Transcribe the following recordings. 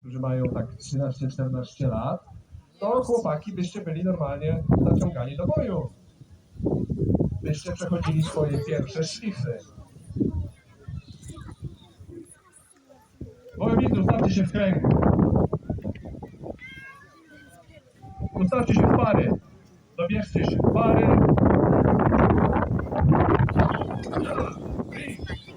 którzy mają tak 13-14 lat, to chłopaki byście byli normalnie zaciągani do boju. Byście przechodzili swoje pierwsze szlify. Wojownicy, ustawcie się w kręg. Ustawcie się w pary. Dobierzcie się w pary. Geltring,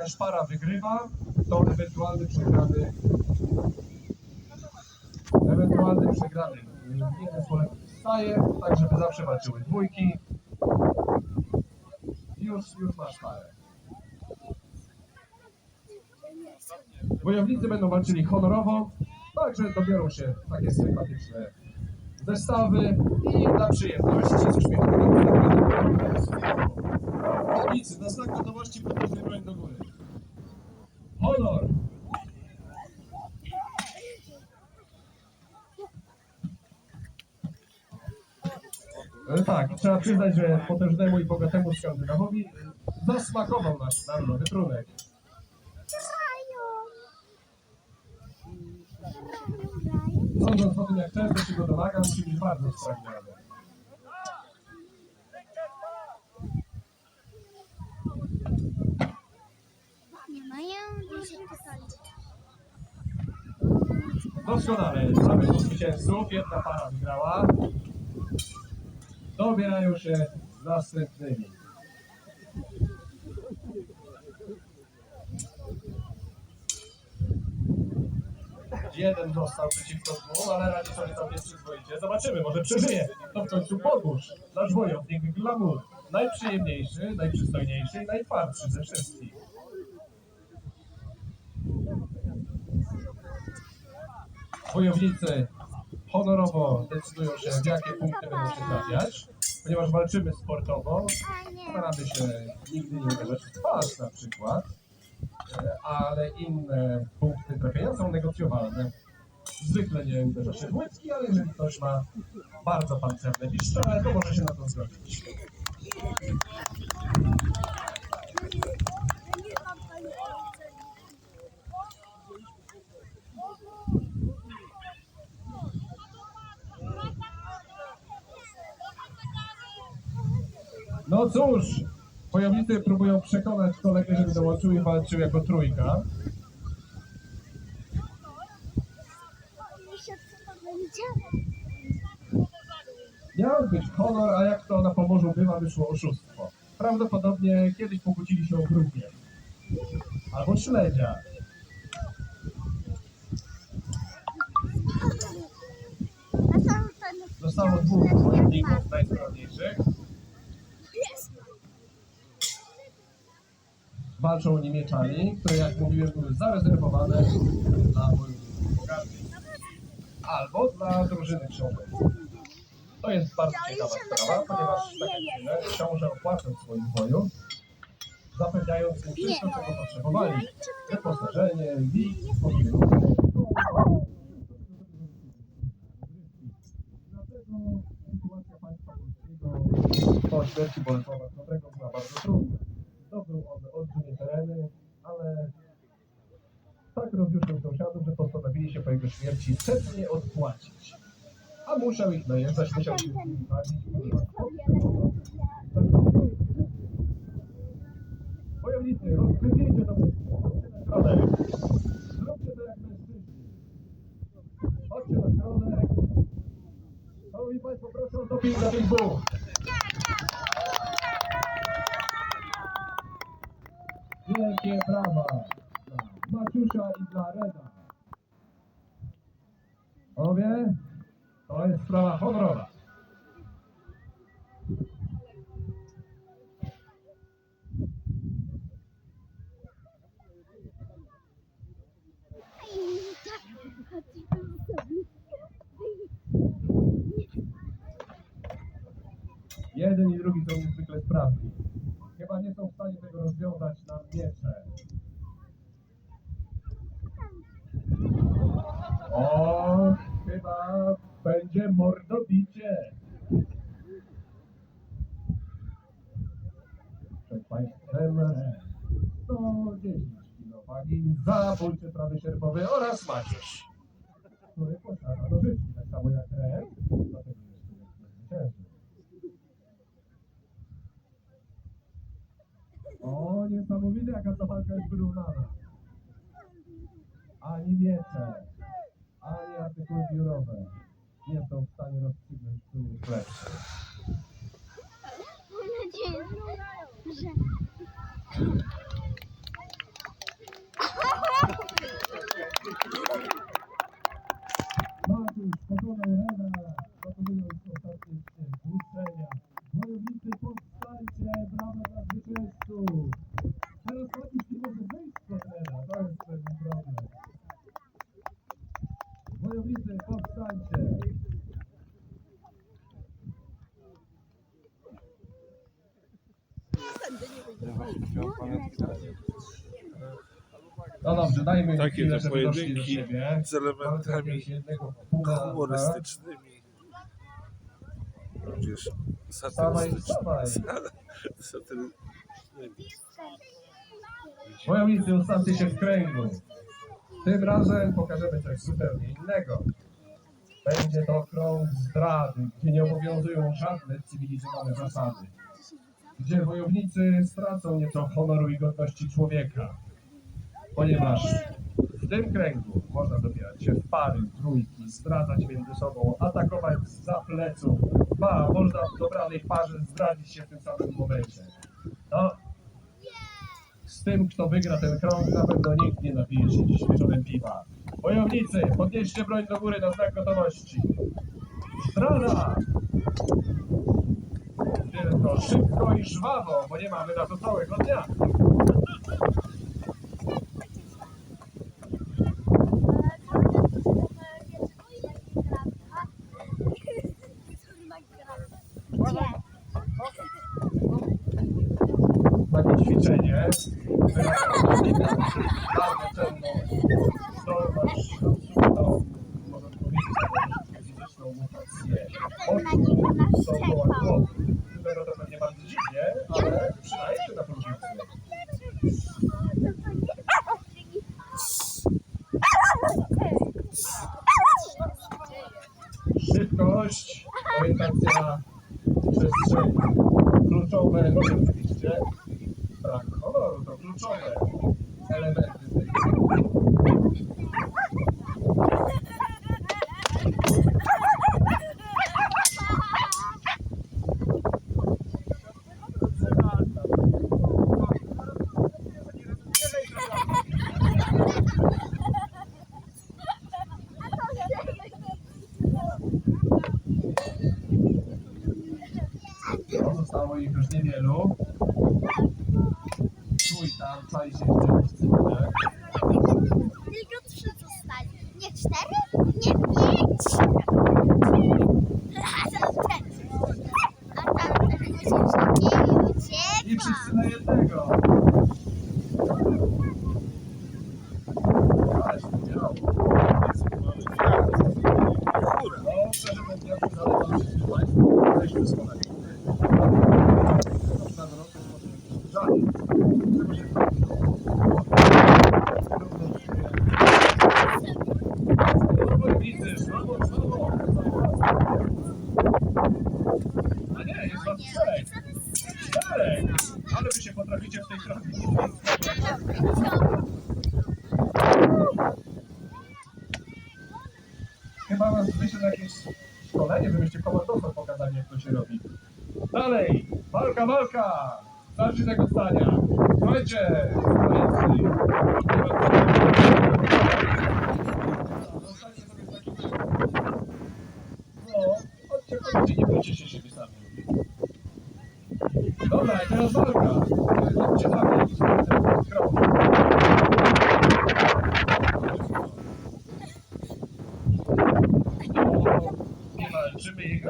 jakaś para wygrywa, to ewentualny przegrany ewentualny przegrany jeden członek wstaje, tak żeby zawsze walczyły dwójki. Już, już masz parę. Wojownicy będą walczyli honorowo, także dobiorą się takie sympatyczne zestawy i dla przyjemności z uśmiechem. Wojownicy, na znak gotowości podnośmy broń do góry. Honor! Tak, trzeba przyznać, że potężnemu i bogatemu Skandynawowi zasmakował nasz narodowy trunek. Sądząc po tym, jak często się go domagam, czyli bardzo spragniony. Nie mają dużo pytań. Doskonale, mamy tu zwycięzców, jedna para wygrała. Dobierają się z następnymi. Jeden został przeciwko dwóm, ale radzi sobie całkiem przyzwoicie. Zobaczymy, może przeżyje. To w końcu podróż. Nasz wojownik glamour. Najprzyjemniejszy, najprzystojniejszy i najtwardszy ze wszystkich. Wojownicy honorowo decydują się, w jakie punkty będą się trafiać, ponieważ walczymy sportowo, staramy się nigdy nie uderzać w twarz na przykład, e, ale inne punkty trafienia są negocjowalne. Zwykle nie uderza się w łydki, ale jeżeli ktoś ma bardzo pancerne piszczele, to może się na to zgodzić. No cóż, wojownicy próbują przekonać kolegę, żeby dołączył i walczył jako trójka. Miał być honor, a jak to na Pomorzu bywa, wyszło oszustwo. Prawdopodobnie kiedyś pokłócili się o grupie. Albo śledzia. Zostało dwóch wojowników najsprawniejszych. Walczą oni mieczami, które jak mówiłem były zarezerwowane dla wojowników bogatych. Albo dla drużyny książęcej. To jest bardzo ciekawa sprawa, ponieważ tak jak mówię, książę opłacał swoich wojów, zapewniając im wszystko, czego potrzebowali. Wyposażenie, wik, pomilunek. Dlatego sytuacja państwa polskiego po śmierci Bolesława II była bardzo trudna. Postanowili się po jego śmierci setnie odpłacić. A musiał ich najeżdżać, musiał się Wojownicy, rozpędzijcie to stronę. Zróbcie to jak mężczyźni. Chodźcie na stronę. Szanowni Państwo, proszę o doping dla tych dwóch. Wielkie brawa dla Maciusia i dla Reda. Panowie, to jest sprawa honorowa. Jeden i drugi są niezwykle sprawni. Chyba nie są w stanie tego rozwiązać na miecze. Będzie mordobicie. Przed Państwem 110 kg wagi, zabójczy prawy sierpowy oraz macierz, który posiada nożyczki, tak samo jak Ren, dlatego jest zwycięży. O, niesamowite jaka ta walka jest wyrównana. Ani miecze, ani artykuły biurowe nie są w stanie rozstrzygnąć, który jest lepszy. Mam nadzieję, że... Matusz pokonał Dobrze, dajmy im Takie chwilę, to żeby doszli do pojedynki siebie. z elementami jednego pula, humorystycznymi. Tudzież Wstawaj, wstawaj. satyrystycznymi. Satyrystycznymi. Wojownicy ustawcie się w kręgu. Tym razem pokażemy coś zupełnie innego. Będzie to krąg zdrady, gdzie nie obowiązują żadne cywilizowane zasady. Gdzie wojownicy stracą nieco honoru i godności człowieka. Ponieważ w tym kręgu można dobierać się w pary, trójki, zdradzać między sobą, atakować za pleców. Ba, można w dobranej parze zdradzić się w tym samym momencie. No, z tym, kto wygra ten krąg, na pewno nikt nie napije się dziś wieczorem piwa. Wojownicy, podnieście broń do góry na znak gotowości. Strada! Tylko szybko i żwawo, bo nie mamy na to całego dnia. Takie ćwiczenie wymaga bardzo cenną zdolność, absolutną, można powiedzieć, taką fizyczną mutację. Oczu są koła głowy. Wygląda to pewnie bardzo dziwnie, ale przydaje się na produkcję. Szybkość, orientacja, przestrzeń. Kluczowe, no oczywiście, brak honoru to kluczowe elementy tej gry. No, zostało ich już niewielu. Tu i tam czai się jeszcze dyscyplinę. Tylko trzy zostali. Nie cztery? Nie pięć. Razem cztery. A tam ten się nie I uciekła. wszyscy na jednego. Ależ to działo. Góra. No, szczerze mówiąc, zalewam się z Państwem. Jesteśmy doskonali. Na wrotu żali. Czego się Wojownicy, żwawo, żwawo. A nie, jest was czterech. Czterech! Ale wy się potraficie w tej trafić. Chyba was wyszło na jakieś szkolenie, żebyście komandosom pokazali, jak to się robi. Dalej! Walka, walka! Starczy tego stania! Słuchajcie! Słuchajcie!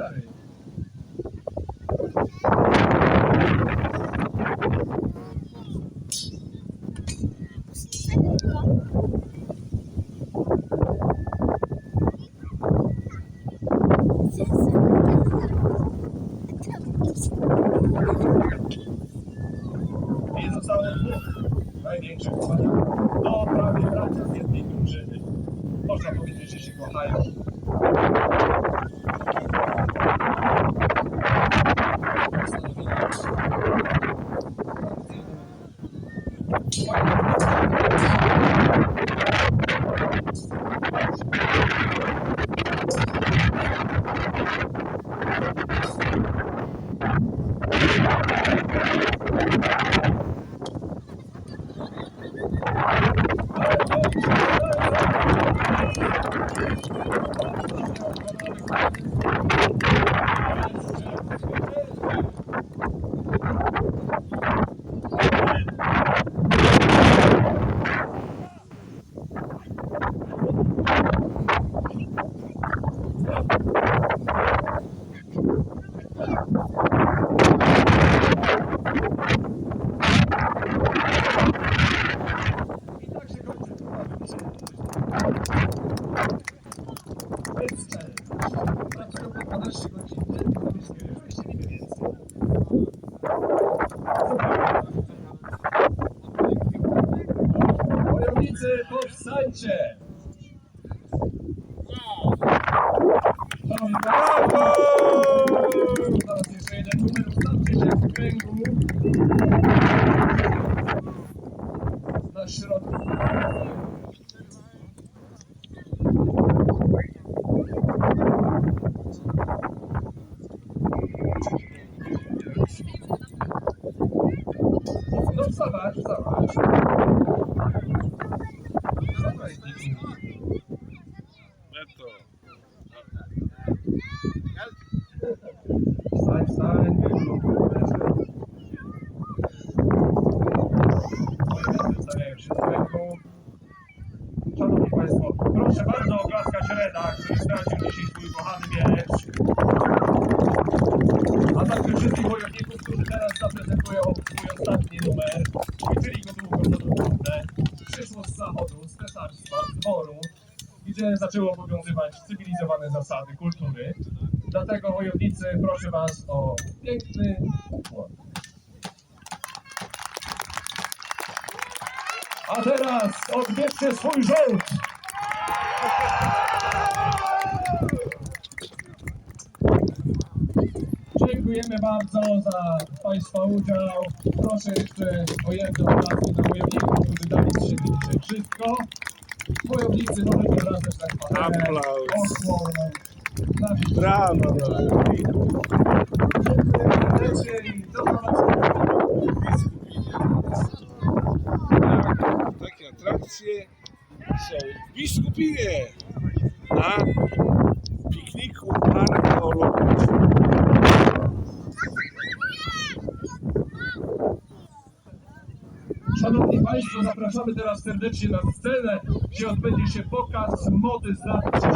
dalej. I zostało dwóch największych wspaniałych. No, prawie bracia z jednej drużyny. Można powiedzieć, że się kochają. Thank you. Powstańcie! Szanowni Państwo, Zaraz jeszcze jeden numer, ustawcie się w kręgu. Na środku. No wstawać, wstawać. Wstawaj, Niku. Neto. Wstań, wstań, Stawiają się z ręką. Szanowni Państwo, proszę bardzo oglaskać Reda, który stracił dzisiaj swój kochany miecz. A także wszystkich wojowników, którzy teraz zaprezentują swój ostatni numer. Ćwiczyli go długo, to naprawdę. Przyszło z zachodu, z cesarstwa, z dworu, gdzie zaczęły obowiązywać cywilizowane zasady kultury. Dlatego wojownicy, proszę Was o piękny ukłon. A teraz odbierzcie swój żołd! Dziękujemy bardzo za Państwa udział. Proszę jeszcze o oklaski dla wojowników, którzy dali z siebie dzisiaj wszystko. Wojownicy, możecie wracać na kwaterę. Aplauz. Osłon. Nasz Brawo. Dziękuję serdecznie i do. Tak, takie atrakcje są w Biskupinie na pikniku archeologicznym. Szanowni Państwo, zapraszamy teraz serdecznie na gdzie odbędzie się pokaz mody z lat